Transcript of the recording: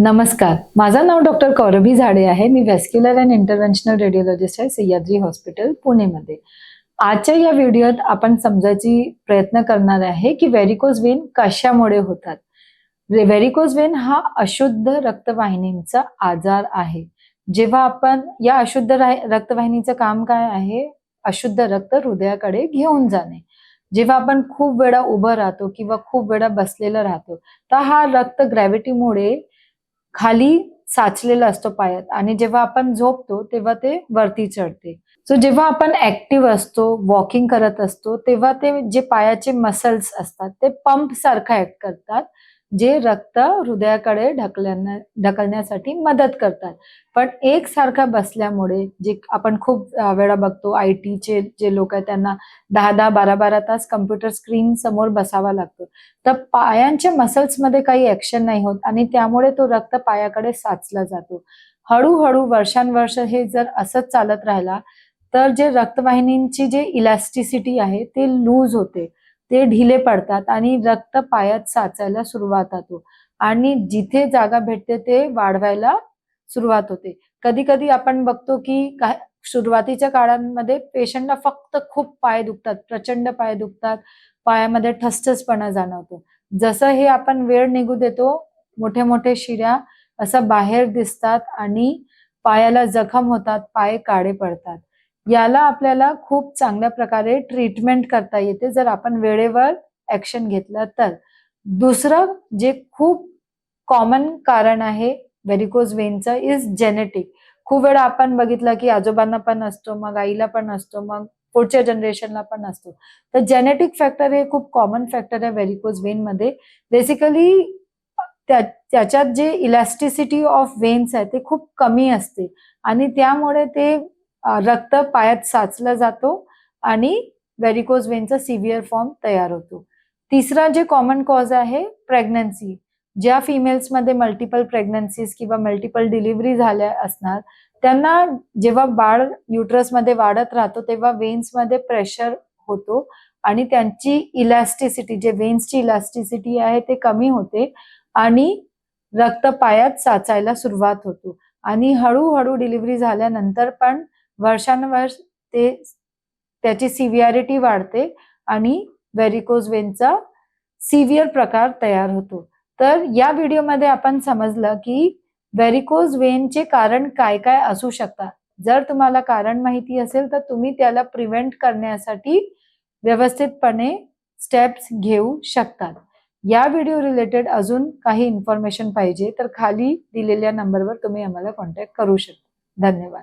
नमस्कार. माझं नाव डॉक्टर कौरभी झाडे आहे. मी व्हॅस्क्युलर अँड इंटरव्हेन्शनल रेडिओलॉजिस्ट आहे सह्याद्री हॉस्पिटल पुणेमध्ये. आजच्या या व्हिडिओत आपण समजायची प्रयत्न करणार आहे की व्हेरिकोज वेन कशामुळे होतात? व्हेरिकोज वेन हा अशुद्ध रक्तवाहिनींचा आजार आहे. जेव्हा आपण या अशुद्ध रक्तवाहिनीचं काम काय आहे? अशुद्ध रक्त हृदयाकडे घेऊन जाणे. जेव्हा आपण खूप वेळा उभं राहतो किंवा खूप वेळा बसलेलं राहतो तर हा रक्त ग्रॅव्हिटीमुळे खाली साचलेला असतो पायात आणि जेव्हा आपण झोपतो तेव्हा ते वरती चढते. सो जेव्हा आपण ऍक्टिव्ह असतो वॉकिंग करत असतो तेव्हा ते जे पायाचे मसल्स असतात ते पंप सारखं ऍक्ट करतात. जे रक्त हृदयाकडे ढकलण्या ढकलण्यासाठी मदत करतात. पण एकसारखा बसल्यामुळे जे आपण खूप वेळा बघतो आय टीचे जे लोक आहेत त्यांना दहा दहा बारा बारा तास कम्प्युटर स्क्रीन समोर बसावा लागतो. तर पायांच्या मसल्समध्ये काही ऍक्शन नाही होत आणि त्यामुळे तो रक्त पायाकडे साचला जातो. हळूहळू वर्षानुवर्ष हे जर असंच चालत राहिला तर जे रक्तवाहिनींची जे इलास्टिसिटी आहे ते लूज होते. ते ढिले पडतात आणि रक्त पायात साचायला सुरुवात होतो. आणि जिथे जागा भेटते ते वाढवायला सुरुवात होते. कधी कधी आपण बघतो की काय सुरुवातीच्या काळांमध्ये पेशंटला फक्त खूप पाय दुखतात प्रचंड पाय दुखतात पायामध्ये ठसठसपणा जाणवतो. जसं हे आपण वेळ निघू देतो मोठे मोठे शिऱ्या असं बाहेर दिसतात आणि पायाला जखम होतात पाय काळे पडतात. याला आपल्याला खूप चांगल्या प्रकारे ट्रीटमेंट करता येते जर आपण वेळेवर ऍक्शन घेतलं तर. दुसरं जे खूप कॉमन कारण आहे व्हेरिकोज वेनचं इज जेनेटिक खूप वेळा आपण बघितलं की आजोबांना पण असतो मग आईला पण असतो मग पुढच्या जनरेशनला पण असतो. तर जेनेटिक फॅक्टर हे खूप कॉमन फॅक्टर आहे व्हेरिकोज वेन मध्ये. बेसिकली त्याच्यात जे इलॅस्टिसिटी ऑफ वेन्स आहे ते खूप कमी असते. आणि त्यामुळे ते रक्त पायात साचलं जातो आणि व्हेरिकोज वेनचा सिव्हिअर फॉर्म तयार होतो. तिसरा जे कॉमन कॉज आहे प्रेग्नन्सी ज्या फिमेल्समध्ये मल्टिपल प्रेग्नन्सीज किंवा मल्टिपल डिलिव्हरी झाल्या असणार त्यांना जेव्हा बाळ युट्रसमध्ये वाढत राहतो तेव्हा वेन्समध्ये प्रेशर होतो आणि त्यांची इलॅस्टिसिटी जे वेन्सची इलॅस्टिसिटी आहे ते कमी होते आणि रक्त पायात साचायला सुरुवात होतो. आणि हळूहळू डिलिव्हरी झाल्यानंतर पण वर्षानुवर्ष ते त्याची सिव्हिअरिटी वाढते आणि व्हेरिकोज वेनचा सिव्हिअर प्रकार तयार होतो. तर या व्हिडिओमध्ये आपण समजलं की व्हेरिकोज वेनचे कारण काय काय असू शकतात. जर तुम्हाला कारण माहिती असेल तर तुम्ही त्याला प्रिव्हेंट करण्यासाठी व्यवस्थितपणे स्टेप्स घेऊ शकतात. या व्हिडिओ रिलेटेड अजून काही इन्फॉर्मेशन पाहिजे तर खाली दिलेल्या नंबरवर तुम्ही आम्हाला कॉन्टॅक्ट करू शकता. धन्यवाद.